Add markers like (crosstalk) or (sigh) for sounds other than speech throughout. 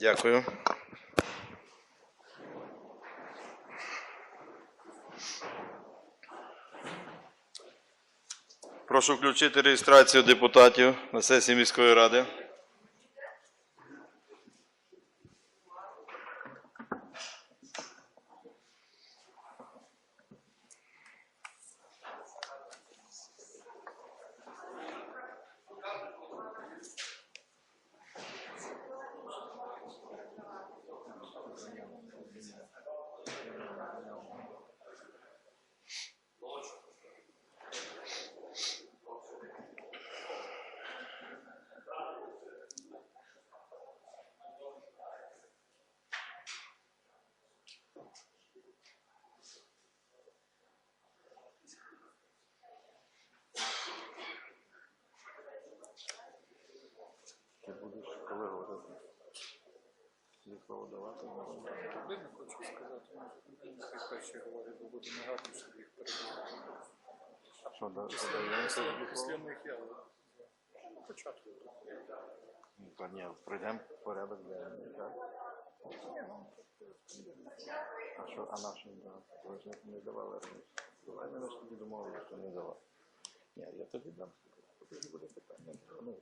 Дякую. Прошу включити реєстрацію депутатів на сесії міської ради. Говорить, бо буде негарно, щоб їх перебувати. Що, да- додаємося тобі Після них я на початку. Ну, то ні, пройдемо порядок денний, так? А що, а нашим, да? Ви ж не давали раніше. Давай ми ж тобі домовили, що не давали. Ні, я тобі дам. Тоді буде питання. Ну,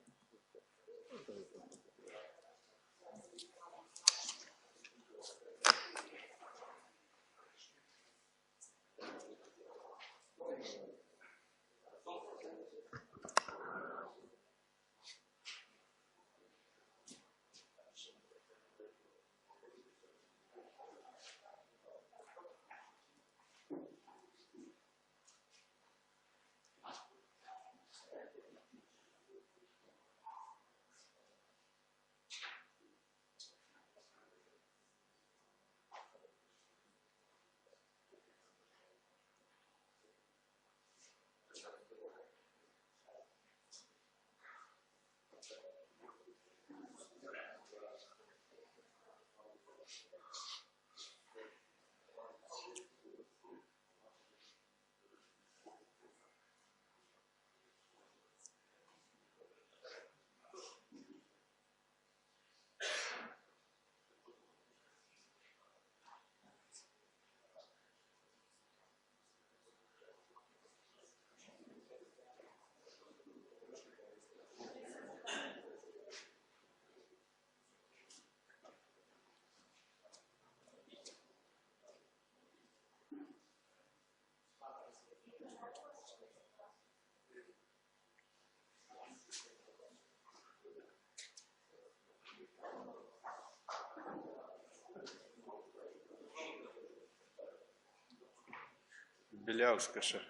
Білявська ще.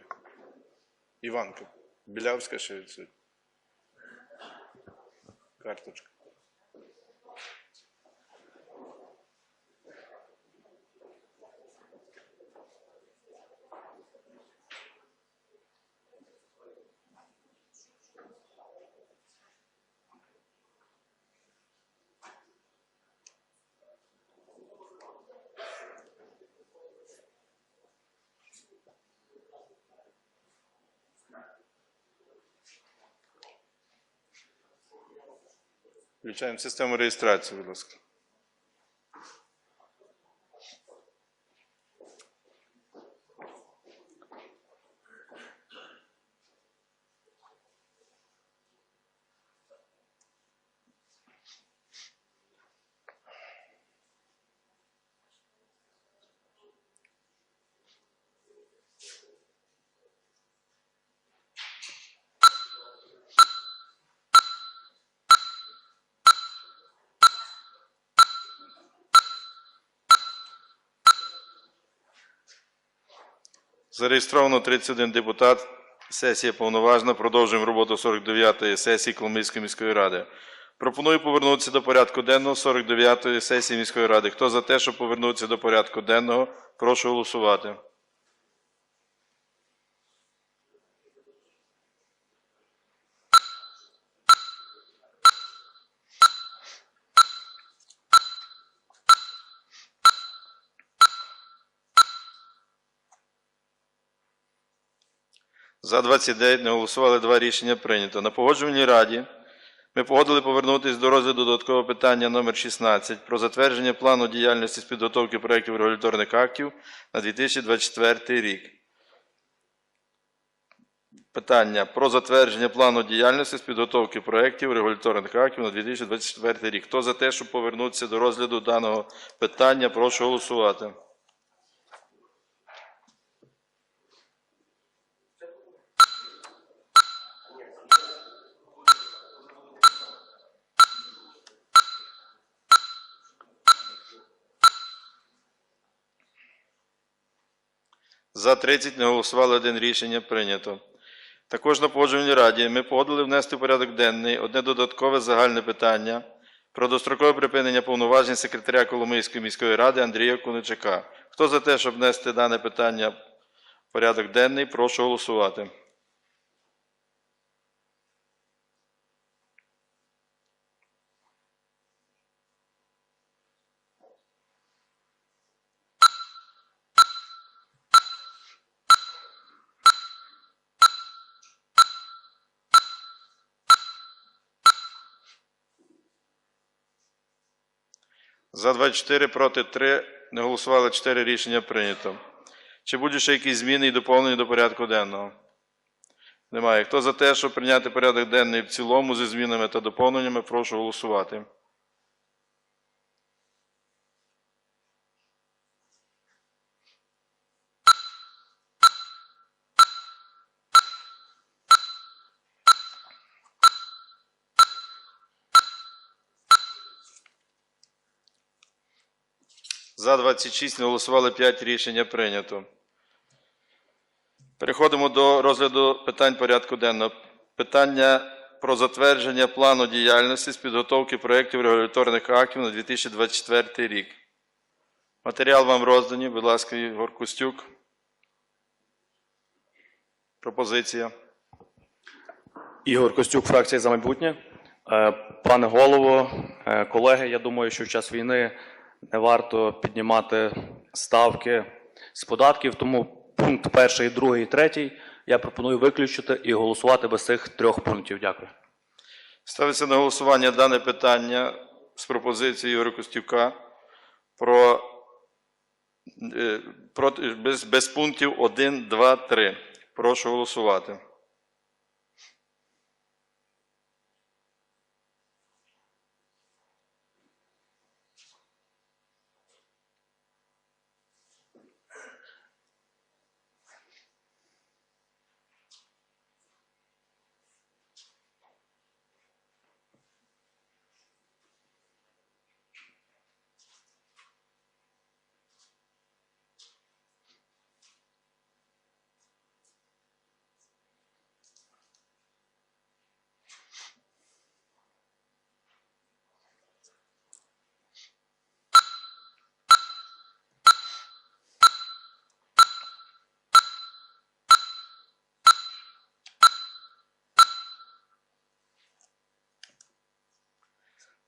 Іванка. Білявська ще. Карточка. Включаємо систему реєстрації, будь ласка. Зареєстровано 31 депутат. Сесія повноважна. Продовжуємо роботу 49-ї сесії Коломийської міської ради. Пропоную повернутися до порядку денного 49-ї сесії міської ради. Хто за те, щоб повернутися до порядку денного, прошу голосувати. За 29 не голосували, два рішення прийнято. На погоджувальній раді Ми погодили повернутися до розгляду додаткового питання номер 16 про затвердження плану діяльності з підготовки проєктів регуляторних актів на 2024 рік. Питання про затвердження плану діяльності з підготовки проєктів регуляторних актів на 2024 рік. Хто за те, щоб повернутися до розгляду даного питання, прошу голосувати. За 30 не голосували один рішення прийнято. Також на погоджувальній раді ми погодили внести в порядок денний одне додаткове загальне питання про дострокове припинення повноважень секретаря Коломийської міської ради Андрія Куничака. Хто за те, щоб внести дане питання в порядок денний, прошу голосувати. За 24, проти 3, не голосували 4 рішення прийнято. Чи будуть ще якісь зміни і доповнення до порядку денного? Немає. Хто за те, щоб прийняти порядок денний в цілому зі змінами та доповненнями, прошу голосувати. За 26 не голосували 5 рішення прийнято. Переходимо до розгляду питань порядку денного. Питання про затвердження плану діяльності з підготовки проєктів регуляторних актів на 2024 рік. Матеріал вам роздані. Будь ласка, Ігор Костюк. Пропозиція. Ігор Костюк, фракція за майбутнє. Е, Пане голово, е, колеги, я думаю, що в час війни не варто піднімати ставки з податків, тому пункт перший, другий, третій я пропоную виключити і голосувати без цих трьох пунктів. Дякую. Ставиться на голосування дане питання з пропозицією Ігоря Костюка про, е, про без, без пунктів 1, 2, 3. Прошу голосувати.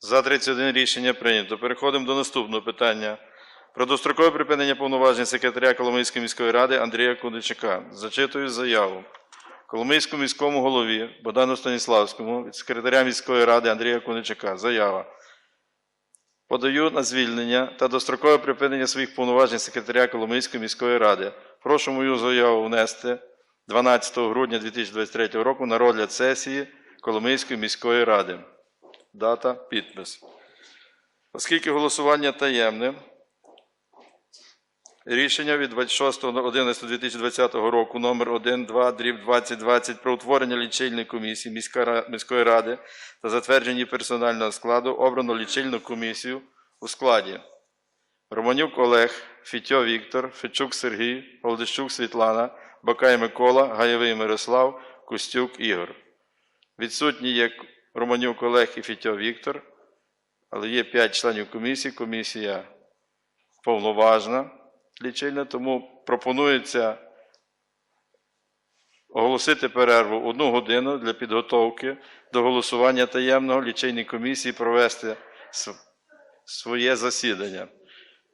За 31 рішення прийнято. Переходимо до наступного питання. Про дострокове припинення повноважень секретаря Коломийської міської ради Андрія Куничака. Зачитую заяву. Коломийському міському голові Богдану Станіславському від секретаря міської ради Андрія Куничака. Заява. Подаю на звільнення та дострокове припинення своїх повноважень секретаря Коломийської міської ради. Прошу мою заяву внести 12 грудня 2023 року на розгляд сесії Коломийської міської ради. Дата, підпис. Оскільки голосування таємне, рішення від 26.11.2020 року номер 1, 2, дріб 2020 про утворення лічильної комісії міської ради та затвердження персонального складу обрано лічильну комісію у складі Романюк Олег, Фітьо Віктор, Фечук Сергій, Голдищук Світлана, Бакай Микола, Гаєвий Мирослав, Костюк Ігор. Відсутні є Романюк Олег і Фітьо Віктор, але є п'ять членів комісії. Комісія повноважна лічильна, тому пропонується оголосити перерву одну годину для підготовки до голосування таємного лічильній комісії провести своє засідання.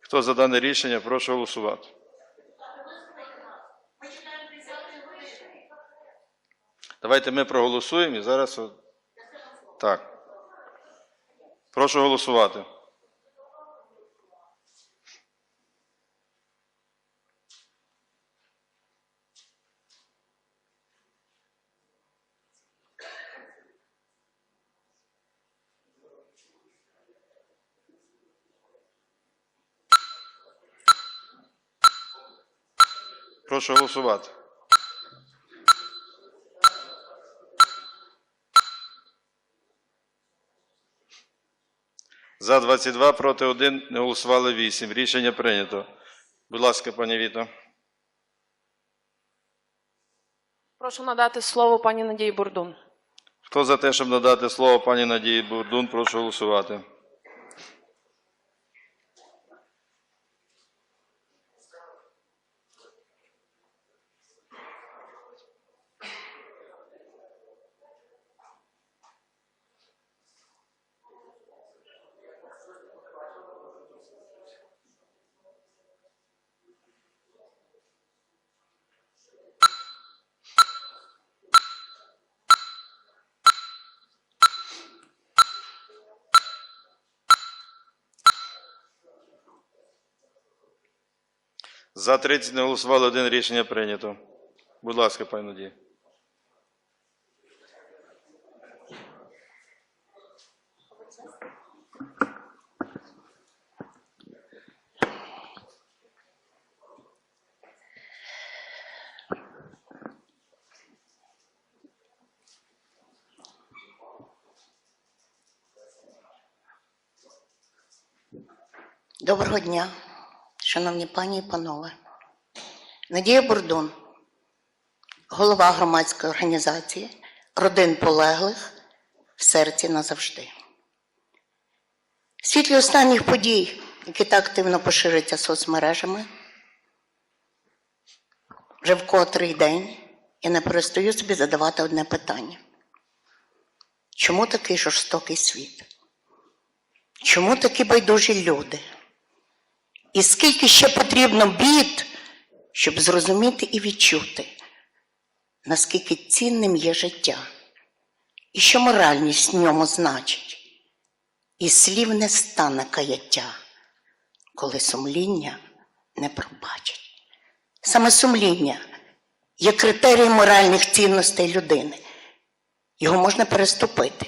Хто за дане рішення, прошу голосувати. Давайте ми проголосуємо і зараз. Так. Прошу голосувати. Прошу голосувати. За 22, проти 1, не голосували 8. Рішення прийнято. Будь ласка, пані Віто. Прошу надати слово пані Надії Бурдун. Хто за те, щоб надати слово пані Надії Бурдун, прошу голосувати. За 30 не голосували, один рішення прийнято. Будь ласка, пані Надія. Доброго дня, шановні пані і панове. Надія Бурдун, голова громадської організації Родин полеглих в серці назавжди. В світлі останніх подій, які так активно поширюються соцмережами, вже в котрий день я не перестаю собі задавати одне питання: чому такий жорстокий світ? Чому такі байдужі люди? І скільки ще потрібно бід, щоб зрозуміти і відчути, наскільки цінним є життя, і що моральність в ньому значить, і слів не стане каяття, коли сумління не пробачить. Саме сумління є критерієм моральних цінностей людини. Його можна переступити,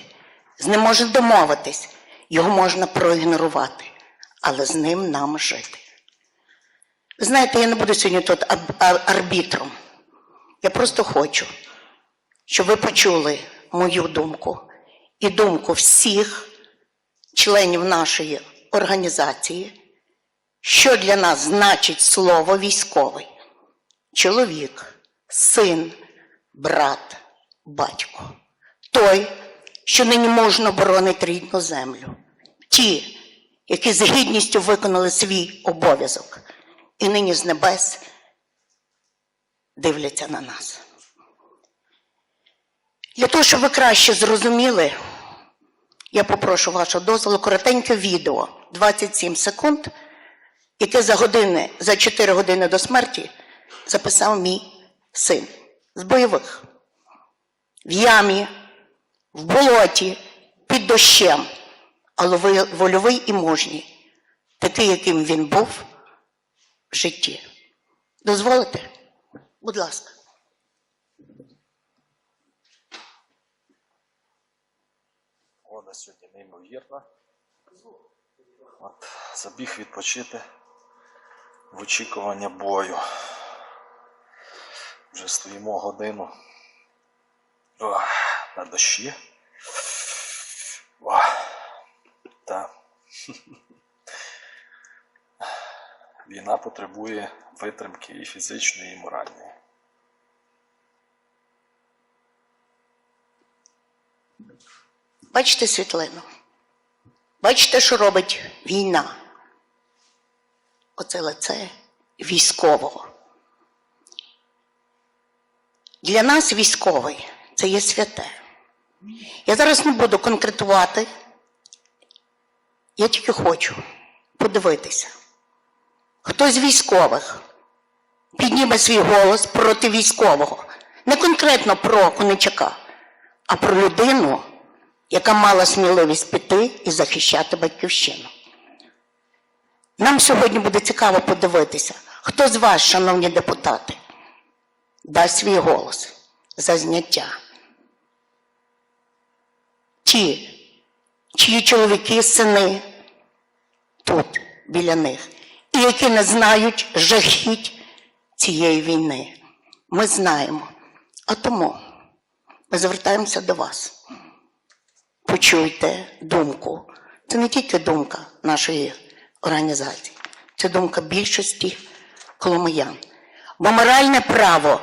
з ним можна домовитись, його можна проігнорувати, але з ним нам жити. Знаєте, я не буду сьогодні тут арбітром. Я просто хочу, щоб ви почули мою думку і думку всіх членів нашої організації, що для нас значить слово військовий. Чоловік, син, брат, батько. Той, що нині можна боронити рідну землю. Ті, які з гідністю виконали свій обов'язок і нині з небес дивляться на нас. Для того, щоб ви краще зрозуміли, я попрошу вашого дозволу коротеньке відео 27 секунд, яке за години, за 4 години до смерті записав мій син з бойових. В ямі, в болоті, під дощем, але вольовий і мужній, такий, яким він був в житті. Дозволите? Будь ласка. Погода сьогодні неймовірна. От, забіг відпочити в очікування бою. Вже стоїмо годину Ох, на дощі. Ох, та. (laughs) Війна потребує витримки і фізичної, і моральної. Бачите світлину? Бачите, що робить війна? Оце лице військового. Для нас військовий це є святе. Я зараз не буду конкретувати. Я тільки хочу подивитися. Хто з військових підніме свій голос проти військового. Не конкретно про Коничака, а про людину, яка мала сміливість піти і захищати батьківщину. Нам сьогодні буде цікаво подивитися, хто з вас, шановні депутати, дасть свій голос за зняття. Ті, чиї чоловіки, сини тут, біля них, і які не знають жахіть цієї війни. Ми знаємо. А тому ми звертаємося до вас. Почуйте думку. Це не тільки думка нашої організації, це думка більшості коломиян. Бо моральне право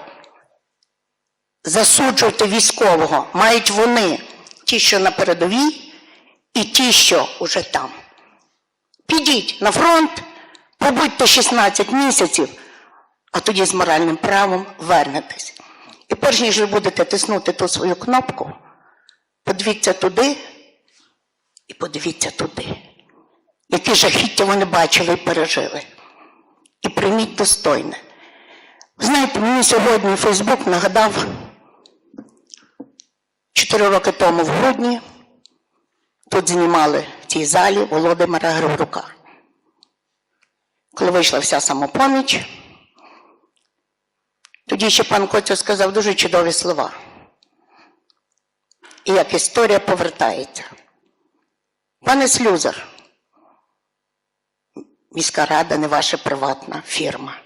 засуджувати військового мають вони, ті, що на передовій, і ті, що уже там. Підіть на фронт, побудьте 16 місяців, а тоді з моральним правом вернетесь. І перш ніж ви будете тиснути ту свою кнопку, подивіться туди і подивіться туди, які жахіття вони бачили і пережили. І прийміть достойне. Знаєте, мені сьогодні Фейсбук нагадав 4 роки тому в грудні тут знімали в цій залі Володимира Григорука. Коли вийшла вся самопоміч, тоді ще пан Коцю сказав дуже чудові слова. І як історія повертається. Пане Слюзар, міська рада не ваша приватна фірма.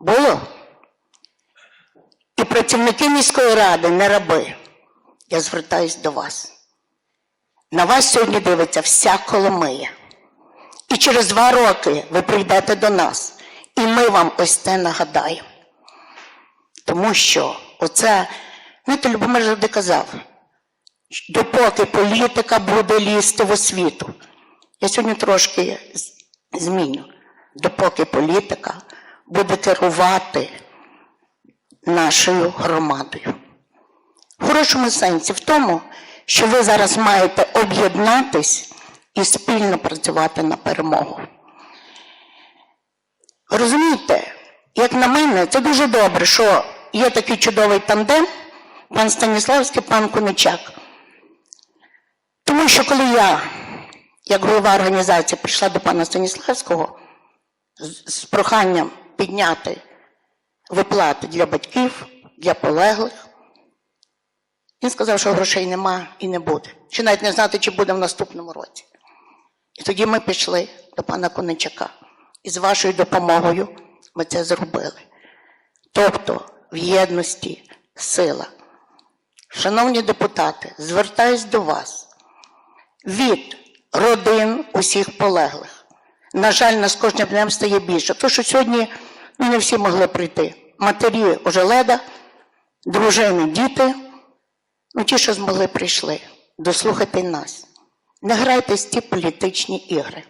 Було? І працівники міської ради не раби. Я звертаюсь до вас. На вас сьогодні дивиться вся Коломия. І через два роки ви прийдете до нас, і ми вам ось це нагадаємо. Тому що оце, знаєте, Любомир завжди казав, допоки політика буде лізти в освіту. Я сьогодні трошки зміню. Допоки політика буде керувати нашою громадою. В хорошому сенсі в тому, що ви зараз маєте об'єднатись і спільно працювати на перемогу. Розумієте, як на мене, це дуже добре, що є такий чудовий тандем, пан Станіславський, пан Коничак. Тому що коли я, як голова організації, прийшла до пана Станіславського з, з проханням підняти виплати для батьків, для полеглих, він сказав, що грошей нема і не буде. Чи навіть не знати, чи буде в наступному році. І тоді ми пішли до пана Коничака. І з вашою допомогою ми це зробили. Тобто в єдності сила. Шановні депутати, звертаюсь до вас від родин усіх полеглих. На жаль, нас кожним днем стає більше. То, що сьогодні ну, не всі могли прийти. Матері ожеледа, дружини, діти. Ну, ті, що змогли, прийшли. Дослухайте нас. Не грайте з ті політичні ігри.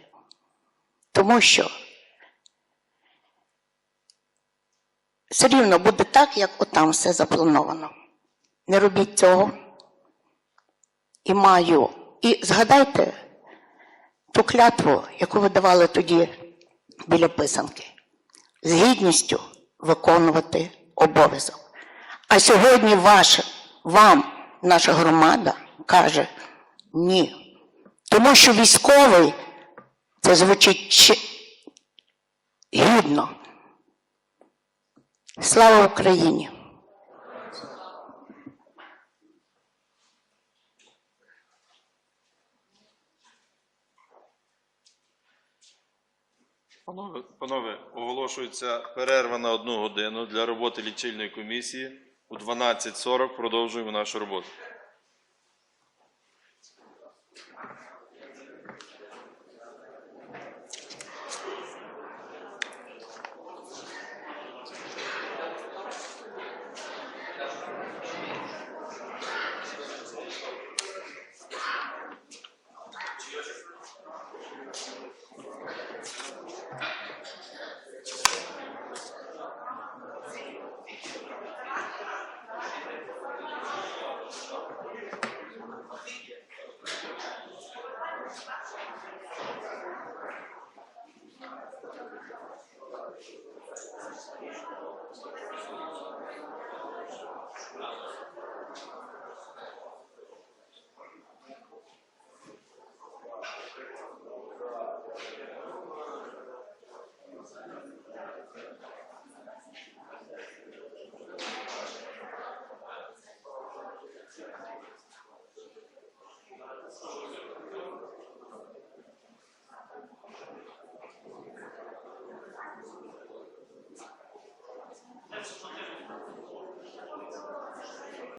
Тому що все рівно буде так, як отам все заплановано. Не робіть цього. І маю. І згадайте ту клятву, яку ви давали тоді біля писанки. З гідністю виконувати обов'язок. А сьогодні ваше, вам, наша громада каже ні. Тому що військовий це звучить гідно. Слава Україні! Панове, оголошується перерва на одну годину для роботи лічильної комісії. У 12.40 продовжуємо нашу роботу.